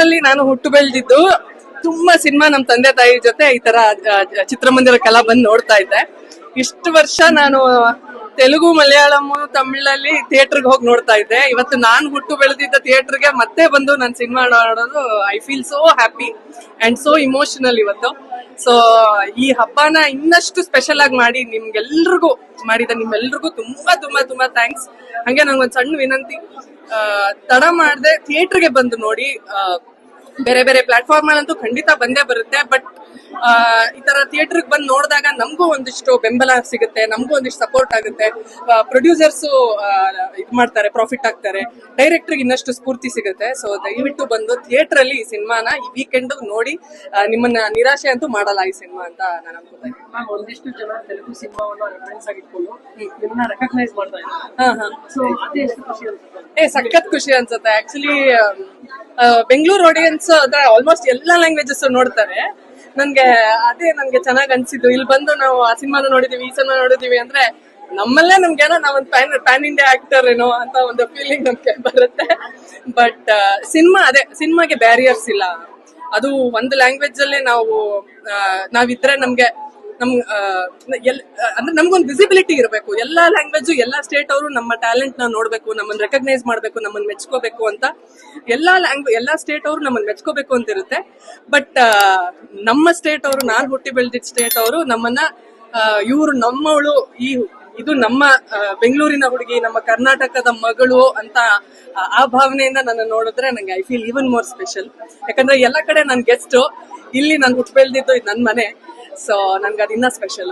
ಬೆಂಗಳೂರಲ್ಲಿ ನಾನು ಹುಟ್ಟು ಬೆಳೆದಿದ್ದು ತುಂಬಾ ಸಿನಿಮಾ ನಮ್ಮ ತಂದೆ ತಾಯಿ ಜೊತೆ ಈ ತರ ಚಿತ್ರಮಂದಿರ ಕಲಾ ಬಂದು ನೋಡ್ತಾ ಇದ್ದೆ. ಇಷ್ಟು ವರ್ಷ ನಾನು ತೆಲುಗು, ಮಲಯಾಳಂ, ತಮಿಳಲ್ಲಿ ಥಿಯೇಟರ್ಗೆ ಹೋಗಿ ನೋಡ್ತಾ ಇದ್ದೆ. ಇವತ್ತು ನಾನು ಹುಟ್ಟು ಬೆಳೆದಿದ್ದ ಥಿಯೇಟರ್ಗೆ ಮತ್ತೆ ಬಂದು ನಾನು ಸಿನಿಮಾ ನೋಡೋದು I feel so happy and so emotional ಇವತ್ತು. ಸೊ ಈ ಹಬ್ಬನ ಇನ್ನಷ್ಟು ಸ್ಪೆಷಲ್ ಆಗಿ ಮಾಡಿ ನಿಮ್ಗೆಲ್ರಿಗೂ ಮಾಡಿದ ನಿಮ್ಮೆಲ್ರಿಗೂ ತುಂಬಾ ತುಂಬಾ ತುಂಬಾ ಥ್ಯಾಂಕ್ಸ್ ಹಂಗೆ ನಂಗೊಂದು ಸಣ್ಣ ವಿನಂತಿ. ತಡ ಮಾಡದೆ ಥಿಯೇಟರ್ಗೆ ಬಂದು ನೋಡಿ ಬೇರೆ ಬೇರೆ ಪ್ಲಾಟ್ಫಾರ್ಮ್ ಅಲ್ಲಂತೂ ಖಂಡಿತ ಬಂದೇ ಬರುತ್ತೆ. ಬಟ್ ಈ ತರ ಥಿಯೇಟರ್ ಬಂದು ನೋಡಿದಾಗ ನಮಗೂ ಒಂದಿಷ್ಟು ಬೆಂಬಲ ಸಿಗುತ್ತೆ, ನಮಗೂ ಒಂದಿಷ್ಟು ಸಪೋರ್ಟ್ ಆಗುತ್ತೆ. ಪ್ರೊಡ್ಯೂಸರ್ಸ್ ಇದು ಮಾಡ್ತಾರೆ ಪ್ರಾಫಿಟ್ ಆಗ್ತಾರೆ. ಡೈರೆಕ್ಟರ್ಗೆ ಇನ್ನಷ್ಟು ಸ್ಫೂರ್ತಿ ಸಿಗುತ್ತೆ. ಸೊ ದಯವಿಟ್ಟು ಬಂದು ಥಿಯೇಟರ್ ಅಲ್ಲಿ ಈ ಸಿನಿಮಾನ ಈ ವೀಕೆಂಡ್ ನೋಡಿ ನಿಮ್ಮನ್ನ ನಿರಾಶೆ ಅಂತೂ ಮಾಡಲ್ಲ ಈ ಸಿನಿಮಾ ಅಂತ ನಾನು ಅನ್ಕೋತಾ ಇದ್ದೀನಿ. ಮ್ಯಾಮ್ ಒಂದಿಷ್ಟು ಜನ ತೆಲುಗು ಸಿನಿಮಾವನ್ನ ರೆಫರೆನ್ಸ್ ಆಗಿ ಇಟ್ಕೊಂಡು ನಿಮ್ಮನ್ನ ರೆಕಗ್ನೈಸ್ ಮಾಡ್ತಾ ಇದ್ದಾರೆ ಸೊ ಅದೇ ಎಷ್ಟು ಖುಷಿ ಅನ್ಸುತ್ತೆ? ಏ ಸಖತ್ ಖುಷಿ ಅನ್ಸುತ್ತೆ. ಆಕ್ಚುಲಿ ಬೆಂಗಳೂರು ಆಡಿಯನ್ಸ್ ಅಂದ್ರೆ ಆಲ್ಮೋಸ್ಟ್ ಎಲ್ಲಾ ಲ್ಯಾಂಗ್ವೇಜಸ್ ನೋಡ್ತಾರೆ. ನನ್ಗೆ ಅದೇ ನನ್ಗೆ ಚೆನ್ನಾಗ್ ಅನ್ಸಿದ್ದು. ಇಲ್ಲಿ ಬಂದು ನಾವು ಆ ಸಿನಿಮಾನ ನೋಡಿದೀವಿ ಈ ಸಿನಿಮಾ ನೋಡಿದೀವಿ ಅಂದ್ರೆ ನಮ್ಮಲ್ಲೇ ನಮ್ಗೆ ಏನೋ ನಾವೊಂದು ಪ್ಯಾನ್ ಪ್ಯಾನ್ ಇಂಡಿಯಾ ಆಕ್ಟರ್ ಏನೋ ಅಂತ ಒಂದು ಫೀಲಿಂಗ್ ನಮ್ಗೆ ಬರುತ್ತೆ. ಬಟ್ ಸಿನಿಮಾ ಅದೇ ಸಿನಿಮಾಗೆ ಬ್ಯಾರಿಯರ್ಸ್ ಇಲ್ಲ. ಅದು ಒಂದು ಲ್ಯಾಂಗ್ವೇಜ್ ಅಲ್ಲಿ ನಾವು ನಾವಿದ್ರೆ ನಮ್ಗೆ ನಮ್ ಎಲ್ ಅಂದ್ರೆ ನಮ್ಗೊಂದು ವಿಸಿಬಿಲಿಟಿ ಇರಬೇಕು. ಎಲ್ಲಾ ಲ್ಯಾಂಗ್ವೇಜ್ ಎಲ್ಲಾ ಸ್ಟೇಟ್ ಅವರು ನಮ್ಮ ಟ್ಯಾಲೆಂಟ್ನ ನೋಡ್ಬೇಕು ನಮ್ಮನ್ನ ರೆಕಗ್ನೈಸ್ ಮಾಡ್ಬೇಕು ನಮ್ಮನ್ನ ಮೆಚ್ಕೋಬೇಕು ಅಂತ. ಎಲ್ಲಾ ಲ್ಯಾಂಗ್ವೇಜ್ ಎಲ್ಲಾ ಸ್ಟೇಟ್ ಅವರು ನಮ್ಮನ್ನ ಮೆಚ್ಕೋಬೇಕು ಅಂತ ಇರುತ್ತೆ ಬಟ್ ನಮ್ಮ ಸ್ಟೇಟ್ ಅವರು, ನಾನ್ ಹುಟ್ಟಿ ಬೆಳೆದಿದ್ದ ಸ್ಟೇಟ್ ಅವರು ನಮ್ಮನ್ನ ಇವರು ನಮ್ಮವಳು, ಈ, ಇದು ನಮ್ಮ ಬೆಂಗಳೂರಿನ ಹುಡುಗಿ, ನಮ್ಮ ಕರ್ನಾಟಕದ ಮಗಳು ಅಂತ, ಆ- ಭಾವನೆಯಿಂದ ನನ್ನ ನೋಡಿದ್ರೆ ನಂಗೆ I feel even more special ಯಾಕಂದ್ರೆ ಎಲ್ಲ ಕಡೆ ನನ್ ಗೆಸ್ಟ್ ಇಲ್ಲಿ ನಾನು ಹುಟ್ಟು ಬೆಳೆದಿದ್ದು ಇದು ನನ್ನ ಮನೆ. ಸೊ ನನ್ಗೆ ಅದು ಇನ್ನೂ ಸ್ಪೆಷಲ್